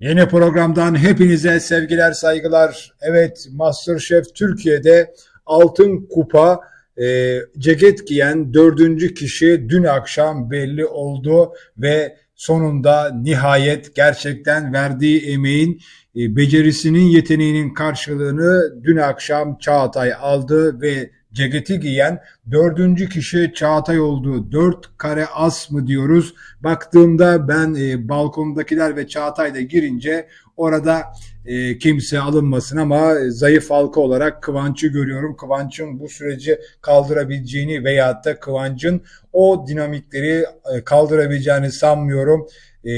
Yeni programdan hepinize sevgiler, saygılar. Evet, Masterchef Türkiye'de altın kupa e, ceket giyen dördüncü kişi dün akşam belli oldu ve sonunda nihayet gerçekten verdiği emeğin, e, becerisinin, yeteneğinin karşılığını dün akşam Çağatay aldı ve ceketi giyen dördüncü kişi Çağatay oldu. Dört kare as mı diyoruz. Baktığımda ben e, balkondakiler ve Çağatay da girince orada e, kimse alınmasın ama zayıf halka olarak Kıvanç'ı görüyorum. Kıvanç'ın bu süreci kaldırabileceğini veyahut da Kıvanç'ın o dinamikleri e, kaldırabileceğini sanmıyorum. E,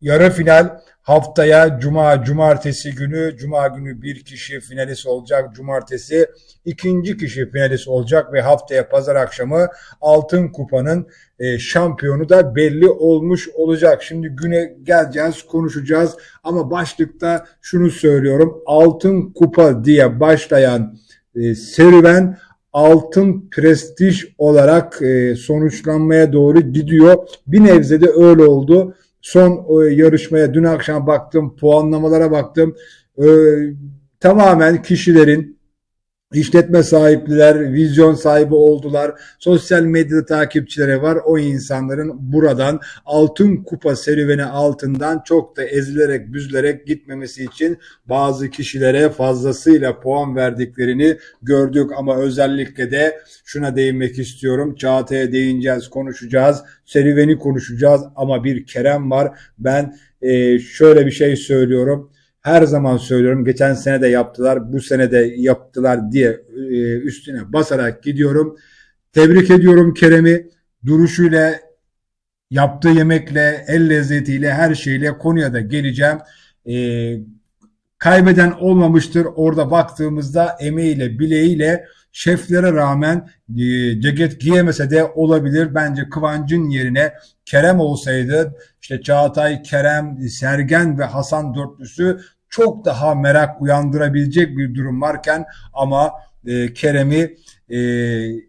yarı final Haftaya cuma, cumartesi günü, cuma günü bir kişi finalist olacak. Cumartesi ikinci kişi finalist olacak ve haftaya pazar akşamı Altın Kupa'nın e, şampiyonu da belli olmuş olacak. Şimdi güne geleceğiz, konuşacağız ama başlıkta şunu söylüyorum. Altın Kupa diye başlayan e, serüven altın prestij olarak e, sonuçlanmaya doğru gidiyor. Bir nebze de öyle oldu. Son e, yarışmaya dün akşam baktım, puanlamalara baktım. E, tamamen kişilerin işletme sahipliler, vizyon sahibi oldular. Sosyal medyada takipçileri var. O insanların buradan altın kupa serüveni altından çok da ezilerek, büzülerek gitmemesi için bazı kişilere fazlasıyla puan verdiklerini gördük. Ama özellikle de şuna değinmek istiyorum. Çağatay'a değineceğiz, konuşacağız. Serüveni konuşacağız ama bir Kerem var. Ben e, şöyle bir şey söylüyorum her zaman söylüyorum geçen sene de yaptılar bu sene de yaptılar diye e, üstüne basarak gidiyorum. Tebrik ediyorum Kerem'i duruşuyla yaptığı yemekle el lezzetiyle her şeyle konuya da geleceğim. E, kaybeden olmamıştır orada baktığımızda emeğiyle bileğiyle şeflere rağmen e, ceket giyemese de olabilir. Bence Kıvancın yerine Kerem olsaydı işte Çağatay, Kerem, Sergen ve Hasan dörtlüsü çok daha merak uyandırabilecek bir durum varken ama e, Kerem'i e,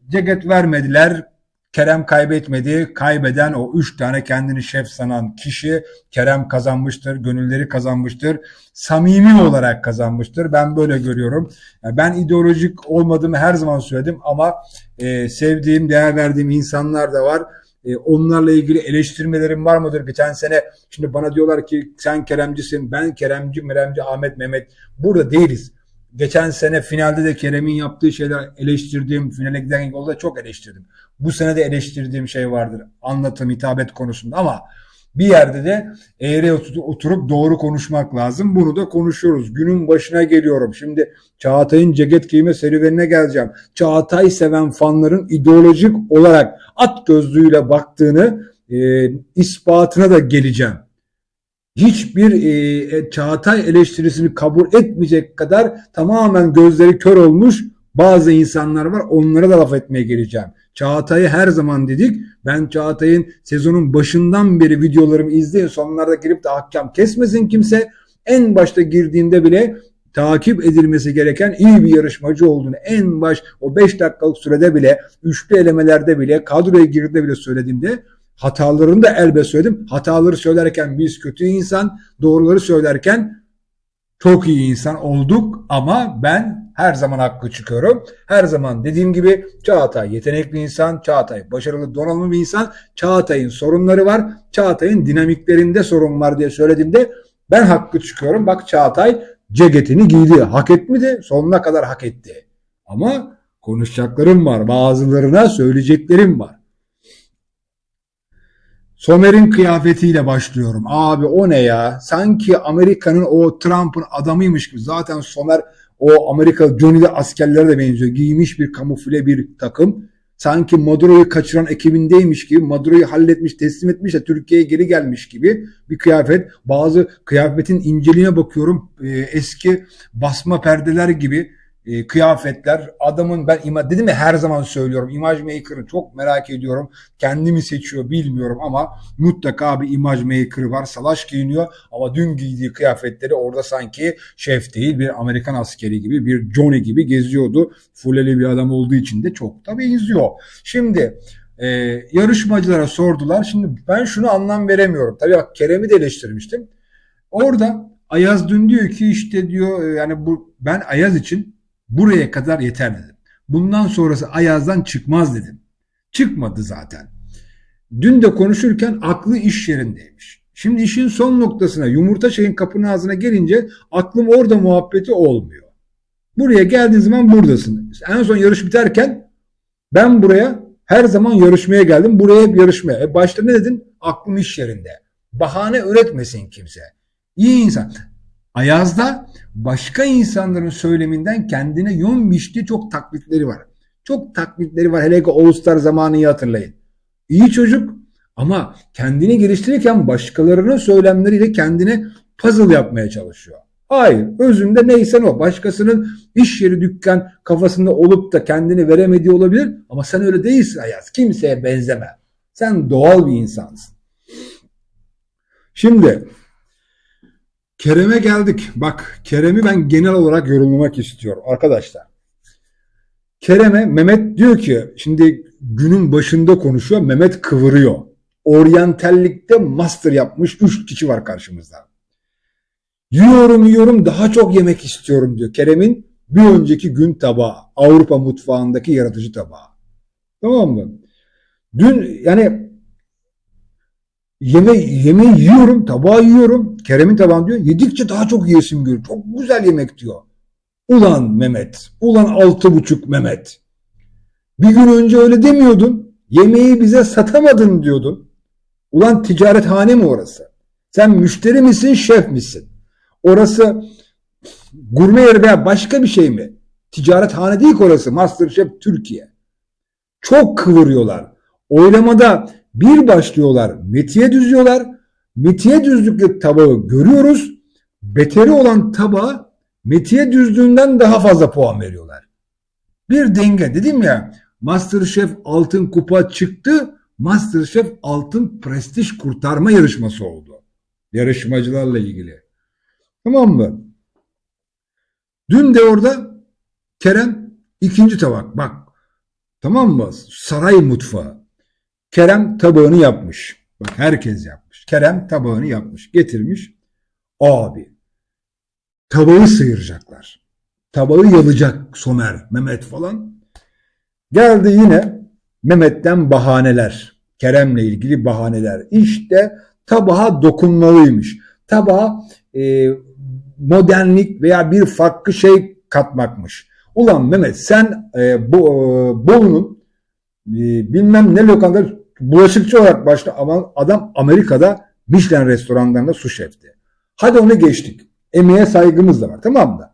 ceket vermediler. Kerem kaybetmedi. Kaybeden o üç tane kendini şef sanan kişi Kerem kazanmıştır. Gönülleri kazanmıştır. Samimi olarak kazanmıştır. Ben böyle görüyorum. Yani ben ideolojik olmadığımı her zaman söyledim ama e, sevdiğim, değer verdiğim insanlar da var. E, onlarla ilgili eleştirmelerim var mıdır? Geçen sene şimdi bana diyorlar ki sen Keremcisin, ben Keremci, Meremci, Ahmet, Mehmet. Burada değiliz. Geçen sene finalde de Kerem'in yaptığı şeyler eleştirdiğim, finale giden yolda çok eleştirdim. Bu sene de eleştirdiğim şey vardır. Anlatım, hitabet konusunda ama bir yerde de eğri oturup doğru konuşmak lazım. Bunu da konuşuyoruz. Günün başına geliyorum. Şimdi Çağatay'ın ceket giyme serüvenine geleceğim. Çağatay seven fanların ideolojik olarak at gözlüğüyle baktığını e, ispatına da geleceğim. Hiçbir e, e Çağatay eleştirisini kabul etmeyecek kadar tamamen gözleri kör olmuş bazı insanlar var. Onlara da laf etmeye geleceğim. Çağatay'ı her zaman dedik. Ben Çağatay'ın sezonun başından beri videolarımı izleyin. Sonlarda girip de hakem kesmesin kimse. En başta girdiğinde bile takip edilmesi gereken iyi bir yarışmacı olduğunu en baş o 5 dakikalık sürede bile üçlü elemelerde bile kadroya girdiğinde bile söylediğimde hatalarını da elbet söyledim. Hataları söylerken biz kötü insan, doğruları söylerken çok iyi insan olduk ama ben her zaman hakkı çıkıyorum. Her zaman dediğim gibi Çağatay yetenekli insan, Çağatay başarılı donanımlı bir insan. Çağatay'ın sorunları var. Çağatay'ın dinamiklerinde sorun var diye söylediğimde ben hakkı çıkıyorum. Bak Çağatay ceketini giydi. Hak etmedi. Sonuna kadar hak etti. Ama konuşacaklarım var. Bazılarına söyleyeceklerim var. Somer'in kıyafetiyle başlıyorum. Abi o ne ya? Sanki Amerika'nın o Trump'ın adamıymış gibi. Zaten Somer o Amerika Johnny'li askerlere de benziyor. Giymiş bir kamufle bir takım. Sanki Maduro'yu kaçıran ekibindeymiş gibi Maduro'yu halletmiş, teslim etmiş de Türkiye'ye geri gelmiş gibi bir kıyafet. Bazı kıyafetin inceliğine bakıyorum. Ee, eski basma perdeler gibi e, kıyafetler adamın ben ima, dedim ya her zaman söylüyorum imaj maker'ı çok merak ediyorum. Kendimi seçiyor bilmiyorum ama mutlaka bir imaj maker'ı var. Salaş giyiniyor ama dün giydiği kıyafetleri orada sanki şef değil bir Amerikan askeri gibi bir Johnny gibi geziyordu. Fuleli bir adam olduğu için de çok da benziyor. Şimdi e, yarışmacılara sordular. Şimdi ben şunu anlam veremiyorum. Tabii bak Kerem'i de eleştirmiştim. Orada Ayaz dün diyor ki işte diyor e, yani bu ben Ayaz için buraya kadar yeter dedim. Bundan sonrası Ayaz'dan çıkmaz dedim. Çıkmadı zaten. Dün de konuşurken aklı iş yerindeymiş. Şimdi işin son noktasına yumurta şeyin kapının ağzına gelince aklım orada muhabbeti olmuyor. Buraya geldiğin zaman buradasın. En son yarış biterken ben buraya her zaman yarışmaya geldim. Buraya hep yarışmaya. E başta ne dedin? Aklım iş yerinde. Bahane üretmesin kimse. İyi insan. Ayaz'da başka insanların söyleminden kendine yön biçtiği çok taklitleri var. Çok taklitleri var. Hele ki Star zamanını hatırlayın. İyi çocuk ama kendini geliştirirken başkalarının söylemleriyle kendine puzzle yapmaya çalışıyor. Hayır, özünde neysen o. Başkasının iş yeri dükkan kafasında olup da kendini veremediği olabilir ama sen öyle değilsin Ayaz. Kimseye benzeme. Sen doğal bir insansın. Şimdi Kerem'e geldik. Bak Kerem'i ben genel olarak yorumlamak istiyorum arkadaşlar. Kerem'e Mehmet diyor ki şimdi günün başında konuşuyor Mehmet kıvırıyor. Oryantellikte master yapmış 3 kişi var karşımızda. Yiyorum yiyorum daha çok yemek istiyorum diyor. Kerem'in bir önceki gün tabağı. Avrupa mutfağındaki yaratıcı tabağı. Tamam mı? Dün yani yeme yemeği yiyorum, tabağı yiyorum. Kerem'in tabağını diyor. Yedikçe daha çok yiyesim geliyor. Çok güzel yemek diyor. Ulan Mehmet, ulan altı buçuk Mehmet. Bir gün önce öyle demiyordun. Yemeği bize satamadın diyordun. Ulan ticarethane mi orası? Sen müşteri misin, şef misin? Orası gurme yeri veya başka bir şey mi? Ticarethane değil ki orası. Masterchef Türkiye. Çok kıvırıyorlar. Oylamada bir başlıyorlar. Metiye düzüyorlar. Metiye düzdükleri tabağı görüyoruz. Beteri olan tabağa metiye düzdüğünden daha fazla puan veriyorlar. Bir denge dedim ya Masterchef altın kupa çıktı. Masterchef altın prestij kurtarma yarışması oldu. Yarışmacılarla ilgili. Tamam mı? Dün de orada Kerem ikinci tabak. Bak tamam mı? Saray mutfağı. Kerem tabağını yapmış. Bak herkes yapmış. Kerem tabağını yapmış. Getirmiş. Abi tabağı sıyıracaklar. Tabağı yalacak Somer, Mehmet falan. Geldi yine Mehmet'ten bahaneler. Kerem'le ilgili bahaneler. İşte tabağa dokunmalıymış. Tabağa e, modernlik veya bir farklı şey katmakmış. Ulan Mehmet sen e, bu e, Bolu'nun e, bilmem ne lokanta bulaşıkçı olarak başla ama adam Amerika'da Michelin restoranlarında su şefti. Hadi onu geçtik. Emeğe saygımız da var tamam mı?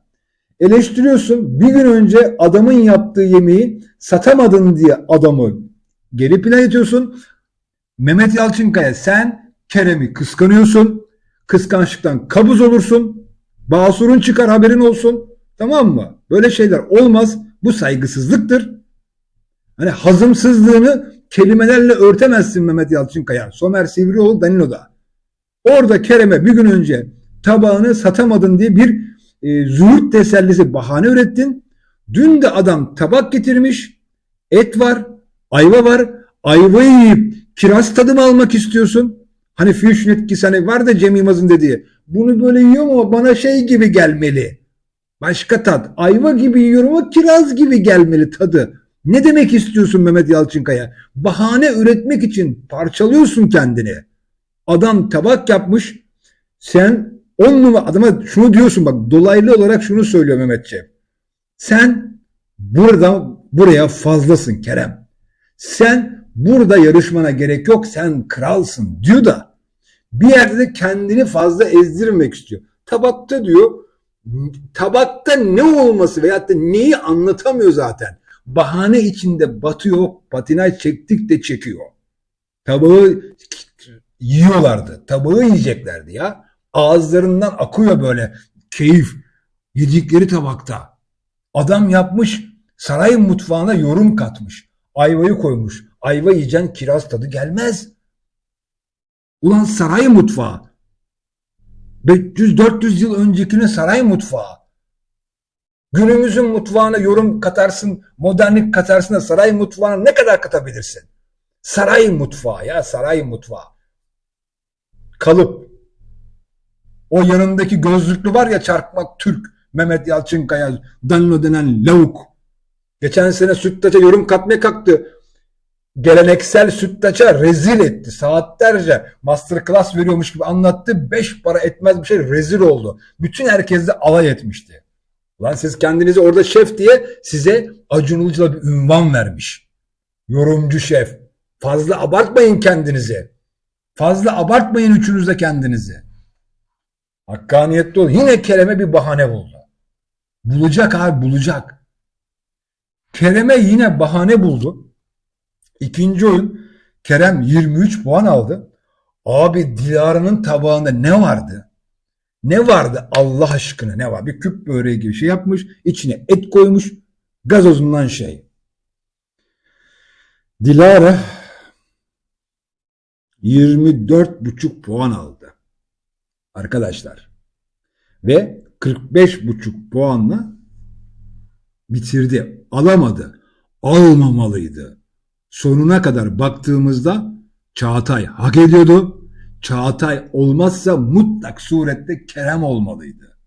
Eleştiriyorsun bir gün önce adamın yaptığı yemeği satamadın diye adamı geri plan ediyorsun. Mehmet Yalçınkaya sen Kerem'i kıskanıyorsun. Kıskançlıktan kabuz olursun. Basur'un çıkar haberin olsun. Tamam mı? Böyle şeyler olmaz. Bu saygısızlıktır. Hani hazımsızlığını kelimelerle örtemezsin Mehmet Yalçınkaya. Somer Sivrioğlu Danilo'da. Orada Kerem'e bir gün önce tabağını satamadın diye bir e, zuhurt tesellisi bahane ürettin. Dün de adam tabak getirmiş. Et var, ayva var. Ayvayı yiyip kiraz tadımı almak istiyorsun. Hani fusion etkisi hani var da Cem Yılmaz'ın dediği. Bunu böyle yiyorum ama bana şey gibi gelmeli. Başka tat. Ayva gibi yiyorum ama kiraz gibi gelmeli tadı. Ne demek istiyorsun Mehmet Yalçınkaya? Bahane üretmek için parçalıyorsun kendini. Adam tabak yapmış. Sen on numara adama şunu diyorsun bak dolaylı olarak şunu söylüyor Mehmetçe. Sen burada buraya fazlasın Kerem. Sen burada yarışmana gerek yok sen kralsın diyor da bir yerde de kendini fazla ezdirmek istiyor. Tabakta diyor tabakta ne olması veyahut da neyi anlatamıyor zaten. Bahane içinde batıyor, patinaj çektik de çekiyor. Tabağı yiyorlardı. Tabağı yiyeceklerdi ya. Ağızlarından akıyor böyle keyif. Yedikleri tabakta. Adam yapmış saray mutfağına yorum katmış. Ayvayı koymuş. Ayva yiyeceksin kiraz tadı gelmez. Ulan saray mutfağı. 500-400 yıl öncekine saray mutfağı. Günümüzün mutfağına yorum katarsın, modernlik katarsın da saray mutfağına ne kadar katabilirsin? Saray mutfağı ya saray mutfağı. Kalıp. O yanındaki gözlüklü var ya çarpmak Türk. Mehmet Yalçınkaya, Danilo denen lavuk. Geçen sene Süttaç'a yorum katmaya kalktı. Geleneksel Süttaç'a rezil etti. Saatlerce masterclass veriyormuş gibi anlattı. Beş para etmez bir şey rezil oldu. Bütün herkes de alay etmişti. Lan siz kendinizi orada şef diye size Acun Ilıcalı bir ünvan vermiş. Yorumcu şef. Fazla abartmayın kendinizi. Fazla abartmayın üçünüz de kendinizi. Hakkaniyetli olun. Yine Kerem'e bir bahane buldu. Bulacak abi bulacak. Kerem'e yine bahane buldu. İkinci oyun Kerem 23 puan aldı. Abi Dilara'nın tabağında ne vardı? Ne vardı Allah aşkına ne var? Bir küp böreği gibi şey yapmış. içine et koymuş. Gazozundan şey. Dilara 24,5 puan aldı. Arkadaşlar. Ve 45,5 puanla bitirdi. Alamadı. Almamalıydı. Sonuna kadar baktığımızda Çağatay hak ediyordu. Çağatay olmazsa mutlak surette Kerem olmalıydı.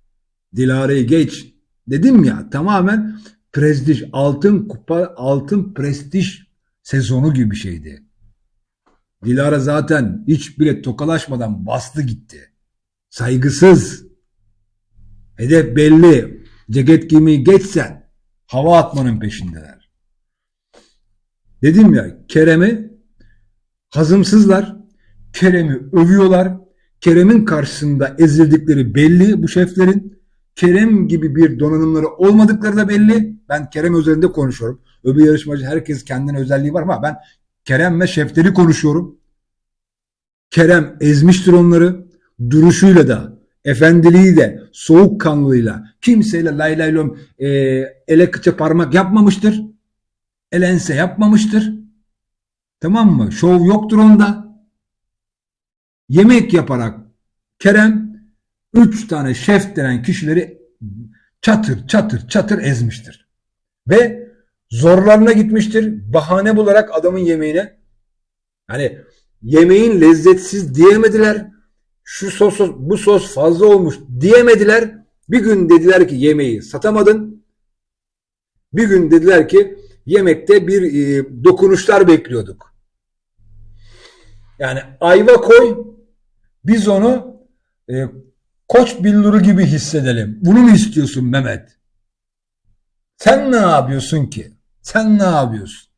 Dilara'yı geç. Dedim ya tamamen prestij, altın kupa, altın prestij sezonu gibi bir şeydi. Dilara zaten hiç bile tokalaşmadan bastı gitti. Saygısız. Hedef belli. Ceket giymeyi geçsen hava atmanın peşindeler. Dedim ya Kerem'i hazımsızlar. Kerem'i övüyorlar. Kerem'in karşısında ezildikleri belli bu şeflerin. Kerem gibi bir donanımları olmadıkları da belli. Ben Kerem özelinde konuşuyorum. Öbür yarışmacı herkes kendine özelliği var ama ben Kerem ve şefleri konuşuyorum. Kerem ezmiştir onları. Duruşuyla da, efendiliği de, soğukkanlılığıyla, kimseyle lay lay lom e, ele kıça parmak yapmamıştır. Elense yapmamıştır. Tamam mı? Şov yoktur onda. Yemek yaparak Kerem üç tane şef denen kişileri çatır çatır çatır ezmiştir. Ve zorlarına gitmiştir. Bahane bularak adamın yemeğine hani yemeğin lezzetsiz diyemediler. Şu sos bu sos fazla olmuş diyemediler. Bir gün dediler ki yemeği satamadın. Bir gün dediler ki yemekte bir e, dokunuşlar bekliyorduk. Yani ayva koy biz onu e, koç billuru gibi hissedelim. Bunu mu istiyorsun Mehmet? Sen ne yapıyorsun ki? Sen ne yapıyorsun?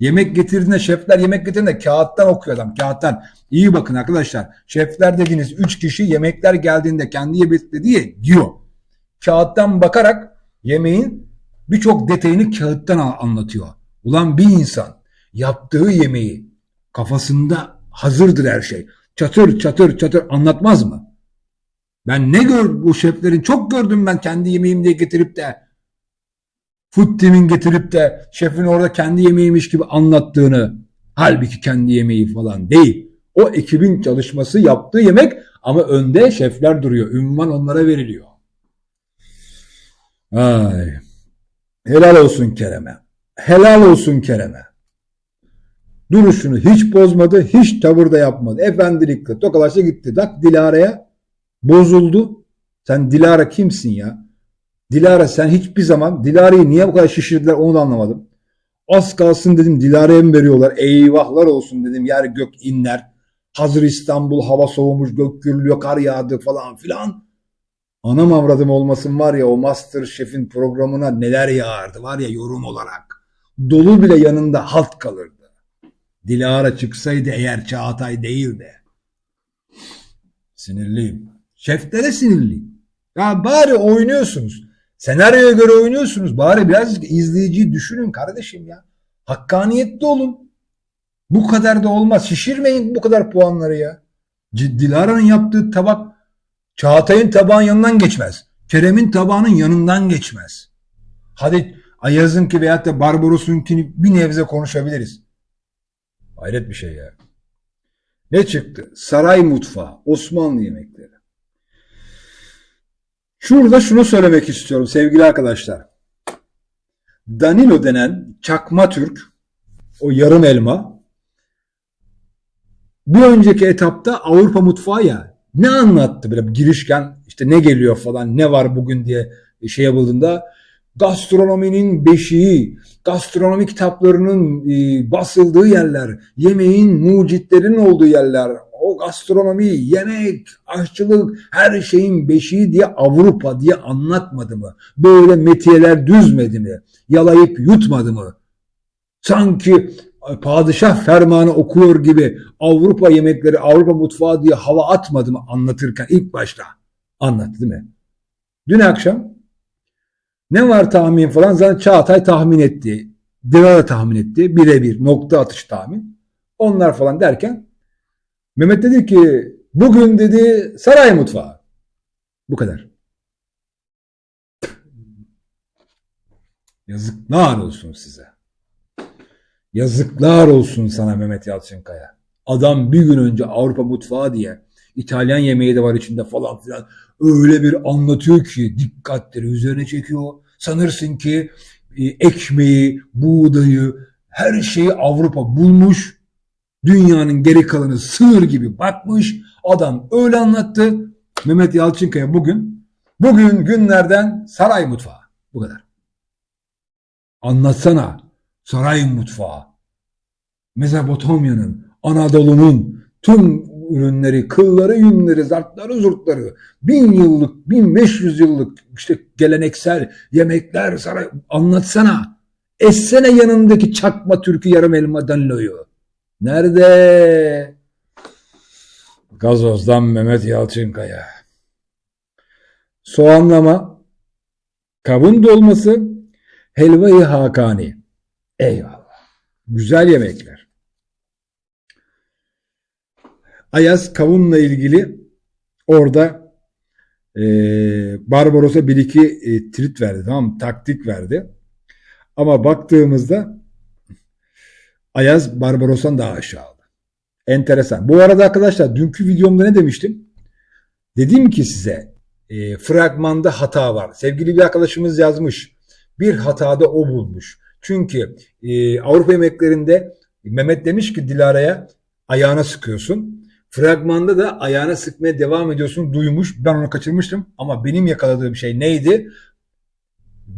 Yemek getirdiğinde şefler yemek getirdiğinde kağıttan okuyor adam kağıttan. İyi bakın arkadaşlar. Şefler dediğiniz 3 kişi yemekler geldiğinde kendi yemekleri diye diyor. Kağıttan bakarak yemeğin birçok detayını kağıttan anlatıyor. Ulan bir insan yaptığı yemeği kafasında hazırdır her şey. Çatır çatır çatır anlatmaz mı? Ben ne gör bu şeflerin çok gördüm ben kendi yemeğim diye getirip de Food Team'in getirip de şefin orada kendi yemeğiymiş gibi anlattığını halbuki kendi yemeği falan değil. O ekibin çalışması yaptığı yemek ama önde şefler duruyor. Ünvan onlara veriliyor. Ay. Helal olsun Kerem'e. Helal olsun Kerem'e. Duruşunu hiç bozmadı, hiç tavır da yapmadı. Efendilikle tokalaşa gitti. Tak Dilara'ya bozuldu. Sen Dilara kimsin ya? Dilara sen hiçbir zaman Dilara'yı niye bu kadar şişirdiler onu da anlamadım. Az kalsın dedim Dilara'ya mı veriyorlar? Eyvahlar olsun dedim yer gök inler. Hazır İstanbul hava soğumuş gök gürlüyor kar yağdı falan filan. Anam avradım olmasın var ya o Master Chef'in programına neler yağardı var ya yorum olarak. Dolu bile yanında halt kalırdı. Dilara çıksaydı eğer Çağatay değil de. Sinirliyim. Şeflere sinirliyim. Ya bari oynuyorsunuz. Senaryoya göre oynuyorsunuz. Bari birazcık izleyiciyi düşünün kardeşim ya. Hakkaniyetli olun. Bu kadar da olmaz. Şişirmeyin bu kadar puanları ya. Dilara'nın yaptığı tabak Çağatay'ın tabağın yanından geçmez. Kerem'in tabağının yanından geçmez. Hadi Ayaz'ınki veyahut da Barbaros'unkini bir nebze konuşabiliriz. Hayret bir şey ya. Ne çıktı? Saray mutfağı, Osmanlı yemekleri. Şurada şunu söylemek istiyorum sevgili arkadaşlar. Danilo denen çakma Türk, o yarım elma, bir önceki etapta Avrupa mutfağı ya, ne anlattı böyle girişken işte ne geliyor falan ne var bugün diye şey yapıldığında gastronominin beşiği, gastronomi kitaplarının e, basıldığı yerler, yemeğin mucitlerin olduğu yerler, o gastronomi, yemek, aşçılık her şeyin beşiği diye Avrupa diye anlatmadı mı? Böyle metiyeler düzmedi mi? Yalayıp yutmadı mı? Sanki padişah fermanı okuyor gibi Avrupa yemekleri, Avrupa mutfağı diye hava atmadı mı anlatırken ilk başta? Anlattı değil mi? Dün akşam ne var tahmin falan zaten Çağatay tahmin etti. Dilara tahmin etti. Birebir nokta atış tahmin. Onlar falan derken Mehmet dedi ki bugün dedi saray mutfağı. Bu kadar. Yazıklar olsun size. Yazıklar olsun sana Mehmet Yalçınkaya. Adam bir gün önce Avrupa mutfağı diye İtalyan yemeği de var içinde falan filan öyle bir anlatıyor ki dikkatleri üzerine çekiyor. Sanırsın ki e, ekmeği, buğdayı, her şeyi Avrupa bulmuş. Dünyanın geri kalanı sığır gibi bakmış. Adam öyle anlattı. Mehmet Yalçınkaya bugün, bugün günlerden saray mutfağı. Bu kadar. Anlatsana saray mutfağı. Mezopotamya'nın, Anadolu'nun tüm ürünleri, kılları, yünleri, zartları, zurtları, bin yıllık, bin beş yüz yıllık işte geleneksel yemekler saray anlatsana. Essene yanındaki çakma türkü yarım elma danloyu. Nerede? Gazoz'dan Mehmet Yalçınkaya. Soğanlama, kavun dolması, helvayı hakani. Eyvallah. Güzel yemekler. Ayaz kavunla ilgili orada e, Barbaros'a bir iki e, trit verdi tamam? Taktik verdi. Ama baktığımızda Ayaz Barbaros'tan daha aşağıda. Enteresan. Bu arada arkadaşlar dünkü videomda ne demiştim? Dedim ki size e, fragmanda hata var. Sevgili bir arkadaşımız yazmış. Bir hatada o bulmuş. Çünkü e, Avrupa yemeklerinde Mehmet demiş ki Dilara'ya ayağına sıkıyorsun. Fragmanda da ayağına sıkmaya devam ediyorsun duymuş. Ben onu kaçırmıştım ama benim yakaladığım şey neydi?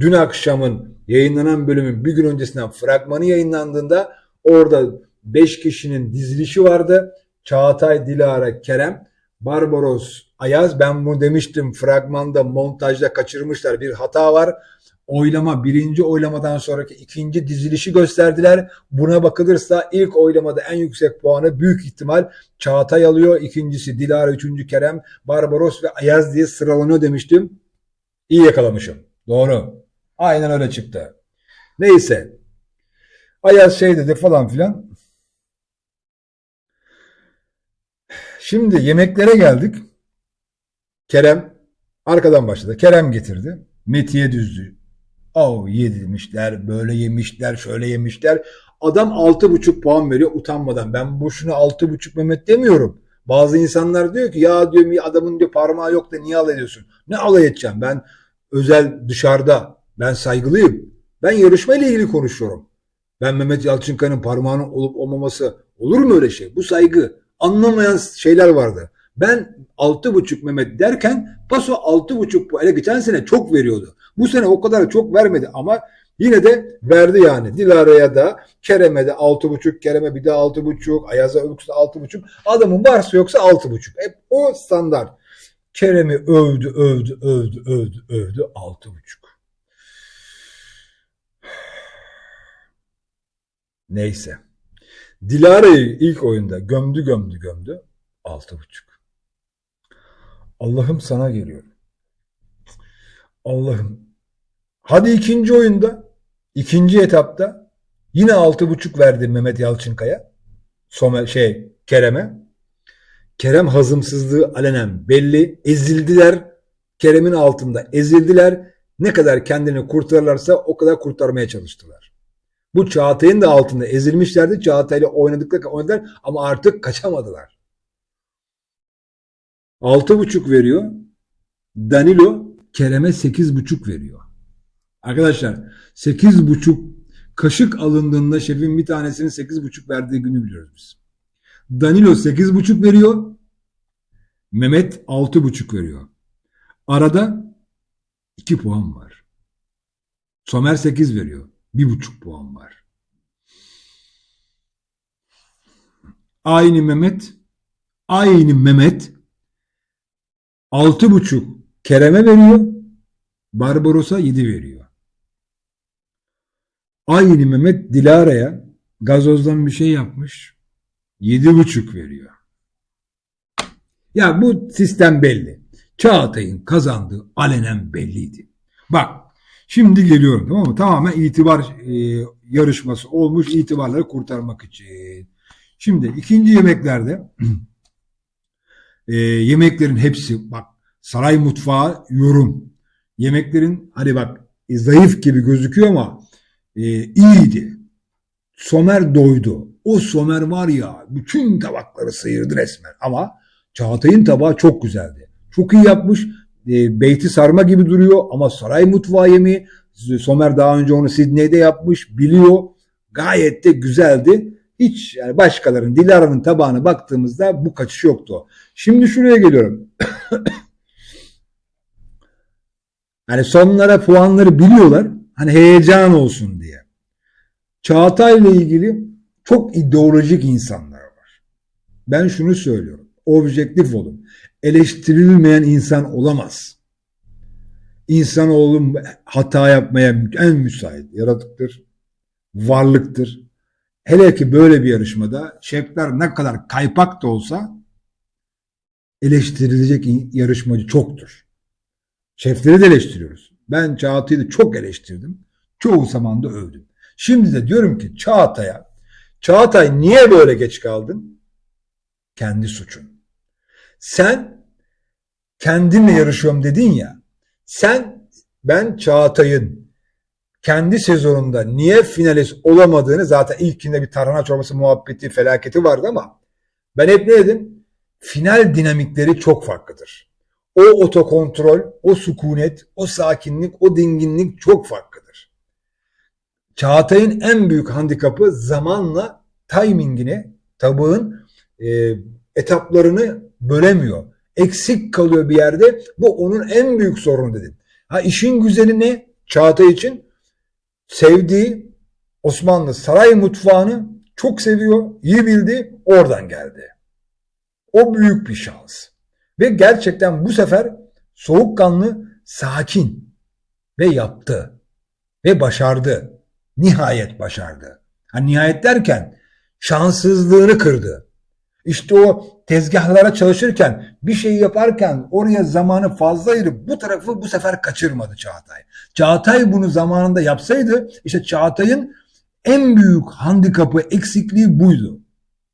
Dün akşamın yayınlanan bölümün bir gün öncesinden fragmanı yayınlandığında orada 5 kişinin dizilişi vardı. Çağatay, Dilara, Kerem, Barbaros, Ayaz. Ben bunu demiştim fragmanda montajda kaçırmışlar bir hata var oylama birinci oylamadan sonraki ikinci dizilişi gösterdiler. Buna bakılırsa ilk oylamada en yüksek puanı büyük ihtimal Çağatay alıyor. İkincisi Dilara, üçüncü Kerem, Barbaros ve Ayaz diye sıralanıyor demiştim. İyi yakalamışım. Doğru. Aynen öyle çıktı. Neyse. Ayaz şey dedi falan filan. Şimdi yemeklere geldik. Kerem arkadan başladı. Kerem getirdi. Metiye düzdü. Oh yemişler, böyle yemişler, şöyle yemişler. Adam altı buçuk puan veriyor utanmadan. Ben boşuna altı buçuk Mehmet demiyorum. Bazı insanlar diyor ki ya diyor adamın diyor parmağı yok da niye alay ediyorsun? Ne alay edeceğim ben özel dışarıda ben saygılıyım. Ben yarışma ile ilgili konuşuyorum. Ben Mehmet Yalçınkaya'nın parmağının olup olmaması olur mu öyle şey? Bu saygı. Anlamayan şeyler vardı. Ben altı buçuk Mehmet derken Paso altı buçuk ele geçen sene çok veriyordu. Bu sene o kadar çok vermedi ama yine de verdi yani. Dilara'ya da Kerem'e de altı buçuk, Kerem'e bir altı buçuk, Ayaz'a öbürsü altı buçuk. Adamın varsa yoksa altı buçuk. Hep o standart. Kerem'i övdü, övdü, övdü, övdü, övdü altı buçuk. Neyse. Dilara'yı ilk oyunda gömdü gömdü gömdü. Altı buçuk. Allah'ım sana geliyorum. Allah'ım. Hadi ikinci oyunda, ikinci etapta yine altı buçuk verdi Mehmet Yalçınkaya. Somer, şey Kerem'e. Kerem hazımsızlığı alenen belli. Ezildiler. Kerem'in altında ezildiler. Ne kadar kendini kurtarırlarsa o kadar kurtarmaya çalıştılar. Bu Çağatay'ın da altında ezilmişlerdi. Çağatay'la oynadıkları oynadılar ama artık kaçamadılar. 6,5 veriyor. Danilo Kerem'e 8,5 veriyor. Arkadaşlar 8,5 kaşık alındığında şefin bir tanesinin 8,5 verdiği günü biliyoruz biz. Danilo 8,5 veriyor. Mehmet 6,5 veriyor. Arada 2 puan var. Somer 8 veriyor. 1,5 puan var. Aynı Mehmet aynı Mehmet 6,5 Kerem'e veriyor. Barbaros'a 7 veriyor. Aynı Mehmet Dilara'ya gazozdan bir şey yapmış. 7,5 veriyor. Ya bu sistem belli. Çağatay'ın kazandığı alenen belliydi. Bak şimdi geliyorum tamam mı? Tamamen itibar e, yarışması olmuş itibarları kurtarmak için. Şimdi ikinci yemeklerde e, yemeklerin hepsi bak saray mutfağı yorum. Yemeklerin hadi bak e, zayıf gibi gözüküyor ama e, iyiydi. Somer doydu. O Somer var ya bütün tabakları sıyırdı resmen ama Çağatay'ın tabağı çok güzeldi. Çok iyi yapmış. E, beyti sarma gibi duruyor ama saray mutfağı yemeği Somer daha önce onu Sidney'de yapmış biliyor. Gayet de güzeldi. Hiç yani başkalarının Dilara'nın tabağına baktığımızda bu kaçış yoktu. Şimdi şuraya geliyorum. hani sonlara puanları biliyorlar. Hani heyecan olsun diye. Çağatay'la ilgili çok ideolojik insanlar var. Ben şunu söylüyorum. Objektif olun. Eleştirilmeyen insan olamaz. İnsanoğlu hata yapmaya en müsait yaratıktır. Varlıktır. Hele ki böyle bir yarışmada şefler ne kadar kaypak da olsa eleştirilecek yarışmacı çoktur. Şefleri de eleştiriyoruz. Ben Çağatay'ı da çok eleştirdim. Çoğu zaman da övdüm. Şimdi de diyorum ki Çağatay'a Çağatay niye böyle geç kaldın? Kendi suçun. Sen kendinle yarışıyorum dedin ya. Sen ben Çağatay'ın kendi sezonunda niye finalist olamadığını zaten ilkinde bir tarhana çorbası muhabbeti felaketi vardı ama ben hep ne dedim? Final dinamikleri çok farklıdır. O otokontrol, o sükunet, o sakinlik, o dinginlik çok farklıdır. Çağatay'ın en büyük handikapı zamanla timingini, tabağın e, etaplarını bölemiyor. Eksik kalıyor bir yerde. Bu onun en büyük sorunu dedim. Ha işin güzeli ne? Çağatay için sevdiği Osmanlı saray mutfağını çok seviyor, iyi bildi, oradan geldi. O büyük bir şans. Ve gerçekten bu sefer soğukkanlı, sakin ve yaptı. Ve başardı. Nihayet başardı. Ha, nihayet derken şanssızlığını kırdı. İşte o tezgahlara çalışırken bir şey yaparken oraya zamanı fazla ayırıp bu tarafı bu sefer kaçırmadı Çağatay. Çağatay bunu zamanında yapsaydı işte Çağatay'ın en büyük handikapı eksikliği buydu.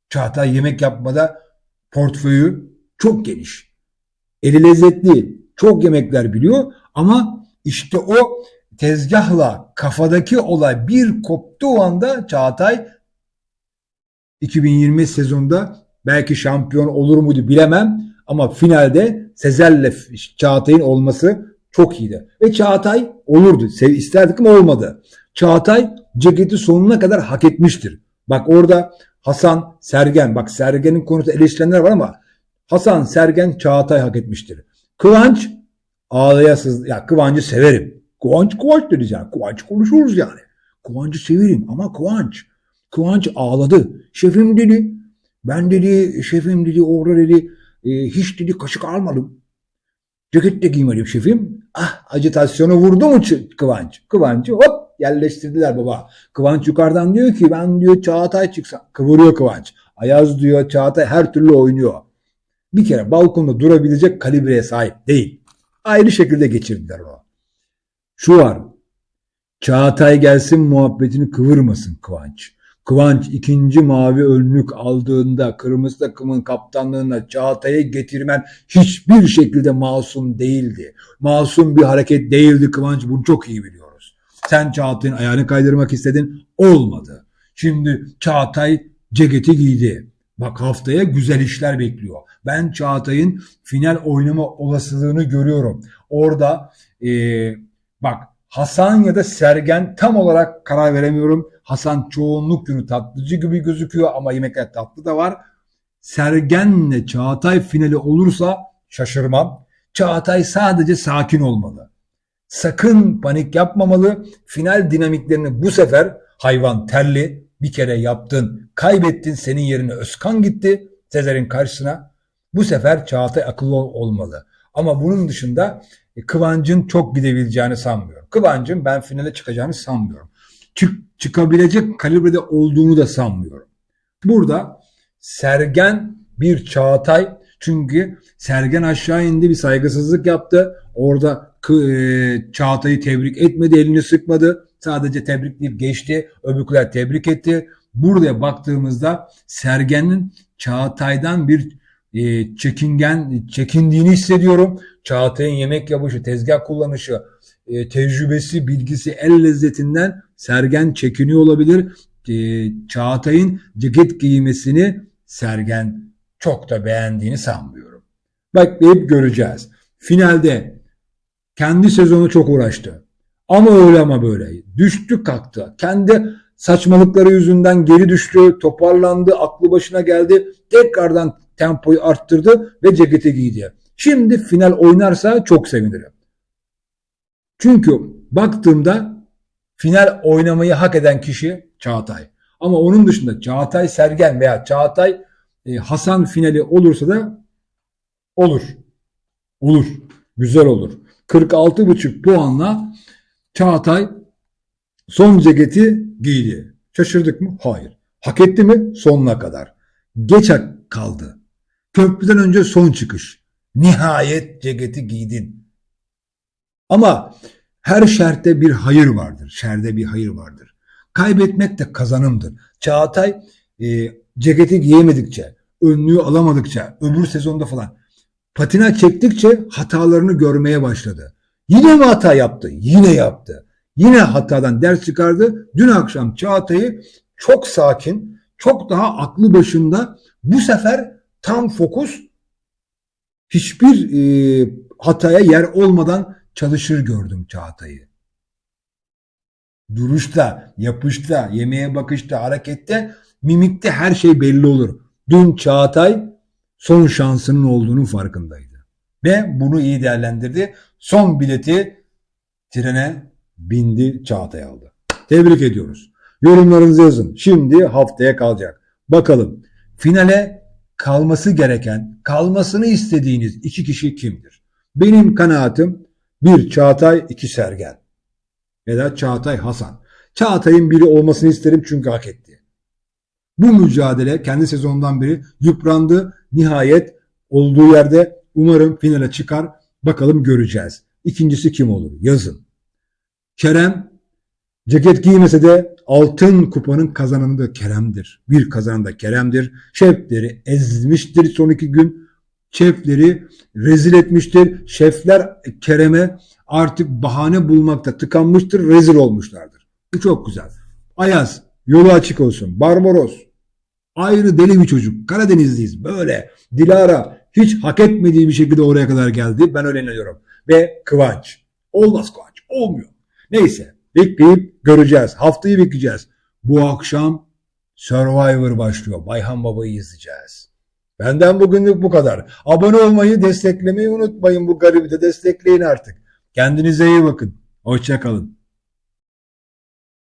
Çağatay yemek yapmada portföyü çok geniş. Eli lezzetli, çok yemekler biliyor ama işte o tezgahla kafadaki olay bir koptuğu anda Çağatay 2020 sezonda belki şampiyon olur muydu bilemem ama finalde Sezer'le Çağatay'ın olması çok iyiydi. Ve Çağatay olurdu. İsterdik ama olmadı. Çağatay ceketi sonuna kadar hak etmiştir. Bak orada Hasan, Sergen. Bak Sergen'in konusu eleştirenler var ama Hasan, Sergen, Çağatay hak etmiştir. Kıvanç ağlayasız. Ya Kıvanç'ı severim. Kıvanç Kıvanç deriz yani. Kıvanç konuşuruz yani. Kıvanç'ı severim ama Kıvanç. Kıvanç ağladı. Şefim dedi ben dedi şefim dedi orada dedi e, hiç dedi kaşık almadım. Ceket de giymedim şefim. Ah acitasyonu vurdu mu Kıvanç? Kıvanç'ı hop yerleştirdiler baba. Kıvanç yukarıdan diyor ki ben diyor Çağatay çıksa. Kıvırıyor Kıvanç. Ayaz diyor Çağatay her türlü oynuyor. Bir kere balkonda durabilecek kalibreye sahip değil. Ayrı şekilde geçirdiler o. Şu var. Çağatay gelsin muhabbetini kıvırmasın Kıvanç. Kıvanç ikinci mavi önlük aldığında kırmızı takımın kaptanlığına Çağatay'ı getirmen hiçbir şekilde masum değildi. Masum bir hareket değildi Kıvanç bunu çok iyi biliyoruz. Sen Çağatay'ın ayağını kaydırmak istedin olmadı. Şimdi Çağatay ceketi giydi. Bak haftaya güzel işler bekliyor. Ben Çağatay'ın final oynama olasılığını görüyorum. Orada ee, bak Hasan ya da Sergen tam olarak karar veremiyorum. Hasan çoğunluk günü tatlıcı gibi gözüküyor ama yemekler tatlı da var. Sergen'le Çağatay finali olursa şaşırmam. Çağatay sadece sakin olmalı. Sakın panik yapmamalı. Final dinamiklerini bu sefer hayvan terli bir kere yaptın, kaybettin senin yerine Özkan gitti Sezer'in karşısına. Bu sefer Çağatay akıllı olmalı. Ama bunun dışında e, Kıvancın çok gidebileceğini sanmıyorum. Kıvancın ben finale çıkacağını sanmıyorum. Çık, çıkabilecek kalibrede olduğunu da sanmıyorum. Burada Sergen bir Çağatay çünkü Sergen aşağı indi bir saygısızlık yaptı. Orada e, Çağatay'ı tebrik etmedi, elini sıkmadı. Sadece tebrikleyip geçti. Öbürküler tebrik etti. Burada baktığımızda Sergen'in Çağatay'dan bir e, çekingen, çekindiğini hissediyorum. Çağatay'ın yemek yapışı, tezgah kullanışı, e, tecrübesi, bilgisi, el lezzetinden Sergen çekiniyor olabilir. E, Çağatay'ın ceket giymesini Sergen çok da beğendiğini sanmıyorum. Bekleyip göreceğiz. Finalde kendi sezonu çok uğraştı. Ama öyle ama böyle. Düştü kalktı. Kendi saçmalıkları yüzünden geri düştü, toparlandı, aklı başına geldi. Tekrardan tempoyu arttırdı ve ceketi giydi. Şimdi final oynarsa çok sevinirim. Çünkü baktığımda final oynamayı hak eden kişi Çağatay. Ama onun dışında Çağatay Sergen veya Çağatay e, Hasan finali olursa da olur. Olur. Güzel olur. 46,5 puanla Çağatay son ceketi giydi. Şaşırdık mı? Hayır. Hak etti mi? Sonuna kadar. Geç kaldı. Köprüden önce son çıkış. Nihayet ceketi giydin. Ama her şertte bir hayır vardır. Şerde bir hayır vardır. Kaybetmek de kazanımdır. Çağatay e, ceketi giyemedikçe, önlüğü alamadıkça, öbür sezonda falan patina çektikçe hatalarını görmeye başladı. Yine mi hata yaptı? Yine yaptı. Yine hatadan ders çıkardı. Dün akşam Çağatay'ı çok sakin, çok daha aklı başında bu sefer tam fokus hiçbir e, hataya yer olmadan çalışır gördüm Çağatay'ı. Duruşta, yapışta, yemeğe bakışta, harekette, mimikte her şey belli olur. Dün Çağatay son şansının olduğunu farkındaydı. Ve bunu iyi değerlendirdi. Son bileti trene bindi Çağatay aldı. Tebrik ediyoruz. Yorumlarınızı yazın. Şimdi haftaya kalacak. Bakalım finale kalması gereken, kalmasını istediğiniz iki kişi kimdir? Benim kanaatim bir Çağatay, iki Sergen. Ya da Çağatay Hasan. Çağatay'ın biri olmasını isterim çünkü hak etti. Bu mücadele kendi sezonundan beri yıprandı. Nihayet olduğu yerde umarım finale çıkar. Bakalım göreceğiz. İkincisi kim olur? Yazın. Kerem ceket giymese de altın kupanın kazananı da Kerem'dir. Bir kazanan da Kerem'dir. Şefleri ezmiştir son iki gün. Şefleri rezil etmiştir. Şefler Kerem'e artık bahane bulmakta tıkanmıştır. Rezil olmuşlardır. Bu çok güzel. Ayaz yolu açık olsun. Barbaros ayrı deli bir çocuk. Karadenizliyiz. Böyle Dilara hiç hak etmediği bir şekilde oraya kadar geldi. Ben öyle inanıyorum. Ve Kıvanç. Olmaz Kıvanç. Olmuyor. Neyse bekleyip göreceğiz. Haftayı bekleyeceğiz. Bu akşam Survivor başlıyor. Bayhan Baba'yı izleyeceğiz. Benden bugünlük bu kadar. Abone olmayı, desteklemeyi unutmayın. Bu garibi de destekleyin artık. Kendinize iyi bakın. Hoşçakalın.